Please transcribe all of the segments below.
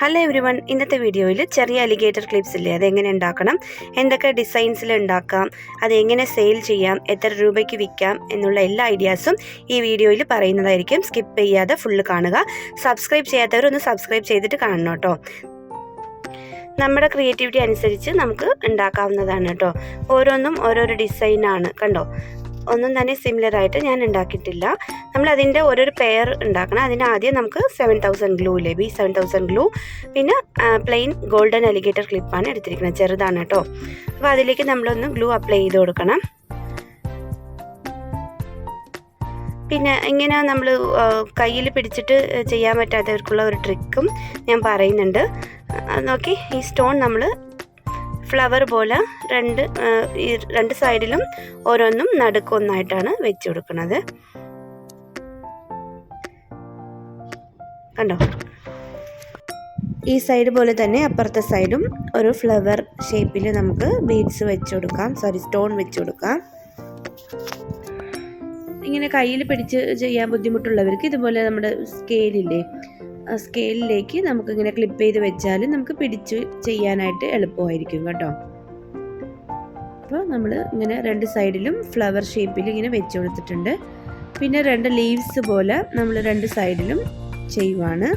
Hello every one ഇന്നത്തെ വീഡിയോയിൽ ചെറിയ അലിഗേറ്റർ ക്ലിപ്സ് ഇല്ലേ? അതെങ്ങനെ ഉണ്ടാക്കണം? എന്തൊക്കെ ഡിസൈൻസിൽ ഉണ്ടാക്കാം? അതെങ്ങനെ സെയിൽ ചെയ്യാം? എത്ര രൂപയ്ക്ക് വിൽക്കാം? എന്നുള്ള എല്ലാ ഐഡിയാസും ഈ വീഡിയോയിൽ പറയുന്നതായിരിക്കും. സ്കിപ്പ് ചെയ്യാതെ ഫുള്ള് കാണുക. സബ്സ്ക്രൈബ് ചെയ്യാത്തവർ ഒന്ന് സബ്സ്ക്രൈബ് ചെയ്തിട്ട് കാണണം കേട്ടോ. നമ്മുടെ ക്രിയേറ്റിവിറ്റി അനുസരിച്ച് നമുക്ക് ഉണ്ടാക്കാവുന്നതാണ് കേട്ടോ. ഓരോന്നും ഓരോരോ ഡിസൈനാണ് കണ്ടോ? ഒന്നും തന്നെ സിമിലർ ആയിട്ട് ഞാൻ ഉണ്ടാക്കിയിട്ടില്ല. നമ്മൾ അതിന്റെ ഓരോരു പെയർ ഉണ്ടാക്കണം. അതിന് ആദ്യം നമുക്ക് സെവൻ തൗസൻഡ് ഗ്ലൂ ഇല്ലേ? ബി സെവൻ തൗസൻഡ് ഗ്ലൂ പിന്നെ പ്ലെയിൻ ഗോൾഡൻ അലിഗേറ്റർ ക്ലിപ്പാണ് എടുത്തിരിക്കുന്നത്. ചെറുതാണ് കേട്ടോ. അപ്പോൾ അതിലേക്ക് നമ്മളൊന്ന് ഗ്ലൂ അപ്ലൈ ചെയ്ത് കൊടുക്കണം. പിന്നെ ഇങ്ങനെ നമ്മൾ കയ്യിൽ പിടിച്ചിട്ട് ചെയ്യാൻ പറ്റാത്തവർക്കുള്ള ഒരു ട്രിക്കും ഞാൻ പറയുന്നുണ്ട്. നോക്കി ഈ സ്റ്റോൺ നമ്മൾ ഫ്ലവർ പോലെ രണ്ട് ഈ രണ്ട് സൈഡിലും ഓരോന്നും നടുക്കൊന്നായിട്ടാണ് വെച്ച് കൊടുക്കുന്നത്. കണ്ടോ? ഈ സൈഡ് പോലെ തന്നെ അപ്പുറത്തെ സൈഡും ഒരു ഫ്ലവർ ഷേപ്പിൽ നമുക്ക് ബീഡ്സ് വെച്ച് കൊടുക്കാം. സോറി സ്റ്റോൺ വെച്ച് കൊടുക്കാം. ഇങ്ങനെ കയ്യിൽ പിടിച്ച് ചെയ്യാൻ ബുദ്ധിമുട്ടുള്ളവർക്ക് ഇതുപോലെ നമ്മുടെ സ്കെയിലില്ലേ സ്കെയിലിലേക്ക് നമുക്കിങ്ങനെ ക്ലിപ്പ് ചെയ്ത് വെച്ചാൽ നമുക്ക് പിടിച്ച് ചെയ്യാനായിട്ട് എളുപ്പമായിരിക്കും കേട്ടോ. അപ്പോൾ നമ്മൾ ഇങ്ങനെ രണ്ട് സൈഡിലും ഫ്ലവർ ഷേപ്പിൽ ഇങ്ങനെ വെച്ച് കൊടുത്തിട്ടുണ്ട്. പിന്നെ രണ്ട് ലീവ്സ് പോലെ നമ്മൾ രണ്ട് സൈഡിലും ചെയ്യുവാണ്.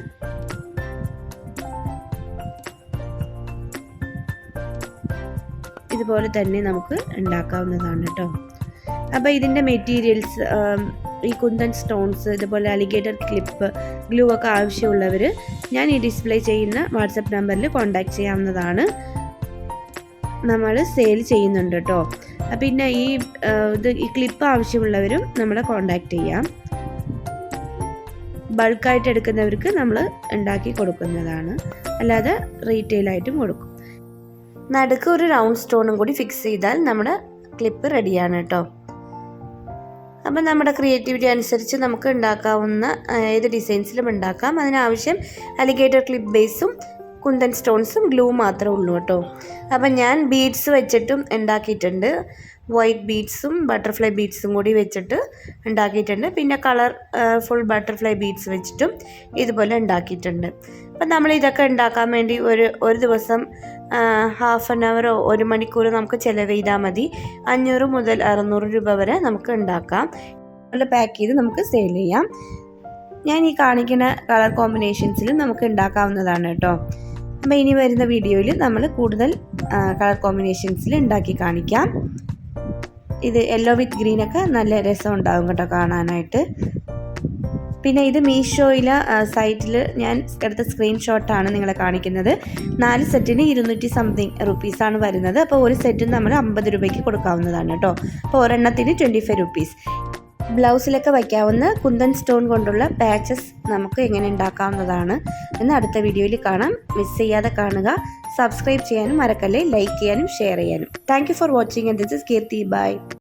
ഇതുപോലെ തന്നെ നമുക്ക് ഉണ്ടാക്കാവുന്നതാണ് കേട്ടോ. അപ്പോൾ ഇതിന്റെ മെറ്റീരിയൽസ് ഈ കുന്തൻ സ്റ്റോൺസ് ഇതുപോലെ അലിഗേറ്റർ ക്ലിപ്പ് ഗ്ലൂ ഒക്കെ ആവശ്യമുള്ളവർ ഞാൻ ഈ ഡിസ്പ്ലേ ചെയ്യുന്ന വാട്സപ്പ് നമ്പറിൽ കോൺടാക്ട് ചെയ്യാവുന്നതാണ്. നമ്മൾ സെയിൽ ചെയ്യുന്നുണ്ട് കേട്ടോ പിന്നെ ഈ ഇത് ഈ ക്ലിപ്പ് ആവശ്യമുള്ളവരും നമ്മളെ കോണ്ടാക്ട് ചെയ്യാം. ബൾക്കായിട്ട് എടുക്കുന്നവർക്ക് നമ്മൾ ഉണ്ടാക്കി കൊടുക്കുന്നതാണ്. അല്ലാതെ റീറ്റെയിലായിട്ടും കൊടുക്കും. നടുക്ക് ഒരു റൗണ്ട് സ്റ്റോണും കൂടി ഫിക്സ് ചെയ്താൽ നമ്മുടെ ക്ലിപ്പ് റെഡിയാണ് കേട്ടോ അപ്പം നമ്മുടെ ക്രിയേറ്റിവിറ്റി അനുസരിച്ച് നമുക്ക് ഉണ്ടാക്കാവുന്ന ഏത് ഡിസൈൻസിലും ഉണ്ടാക്കാം. അതിനാവശ്യം അലിഗേറ്റർ ക്ലിപ്പ് ബേസും കുന്തൻ സ്റ്റോൺസും ഗ്ലൂ മാത്രമേ ഉള്ളൂ കേട്ടോ. അപ്പം ഞാൻ ബീഡ്സ് വെച്ചിട്ടും ഉണ്ടാക്കിയിട്ടുണ്ട്. വൈറ്റ് ബീഡ്സും ബട്ടർഫ്ലൈ ബീഡ്സും കൂടി വെച്ചിട്ട് ഉണ്ടാക്കിയിട്ടുണ്ട്. പിന്നെ കളർ ഫുൾ ബട്ടർഫ്ലൈ ബീഡ്സ് വെച്ചിട്ടും ഇതുപോലെ ഉണ്ടാക്കിയിട്ടുണ്ട്. അപ്പം നമ്മൾ ഇതൊക്കെ ഉണ്ടാക്കാൻ വേണ്ടി ഒരു ഒരു ദിവസം ഹാഫ് ആൻ അവറോ ഒരു മണിക്കൂർ നമുക്ക് ചിലവ് ചെയ്താൽ മതി. അഞ്ഞൂറ് മുതൽ അറുന്നൂറ് രൂപ വരെ നമുക്ക് ഉണ്ടാക്കാം. നല്ല പാക്ക് ചെയ്ത് നമുക്ക് സെയിൽ ചെയ്യാം. ഞാൻ ഈ കാണിക്കുന്ന കളർ കോമ്പിനേഷൻസിൽ നമുക്ക് ഉണ്ടാക്കാവുന്നതാണ് കേട്ടോ. അപ്പോൾ ഇനി വരുന്ന വീഡിയോയിൽ നമ്മൾ കൂടുതൽ കളർ കോമ്പിനേഷൻസിൽ ഉണ്ടാക്കി കാണിക്കാം. ഇത് യെല്ലോ വിത്ത് ഗ്രീനൊക്കെ നല്ല രസം ഉണ്ടാകും കേട്ടോ കാണാനായിട്ട്. പിന്നെ ഇത് മീഷോയിലെ സൈറ്റിൽ ഞാൻ എടുത്ത സ്ക്രീൻഷോട്ടാണ് നിങ്ങളെ കാണിക്കുന്നത്. നാല് സെറ്റിന് ഇരുന്നൂറ്റി സംതിങ് റുപ്പീസാണ് വരുന്നത്. അപ്പോൾ ഒരു സെറ്റിന് നമ്മൾ അമ്പത് രൂപയ്ക്ക് കൊടുക്കാവുന്നതാണ് കേട്ടോ. അപ്പോൾ ഒരെണ്ണത്തിന് ട്വന്റി ഫൈവ് റുപ്പീസ് ബ്ലൗസിലൊക്കെ വയ്ക്കാവുന്ന കുന്തൻ സ്റ്റോൺ കൊണ്ടുള്ള പാച്ചസ് നമുക്ക് എങ്ങനെ ഉണ്ടാക്കാവുന്നതാണ്. എന്ന് അടുത്ത വീഡിയോയിൽ കാണാം. മിസ് ചെയ്യാതെ കാണുക. സബ്സ്ക്രൈബ് ചെയ്യാനും മറക്കല്ലേ? ലൈക്ക് ചെയ്യാനും ഷെയർ ചെയ്യാനും. Thank for watching and this is Keerthi bye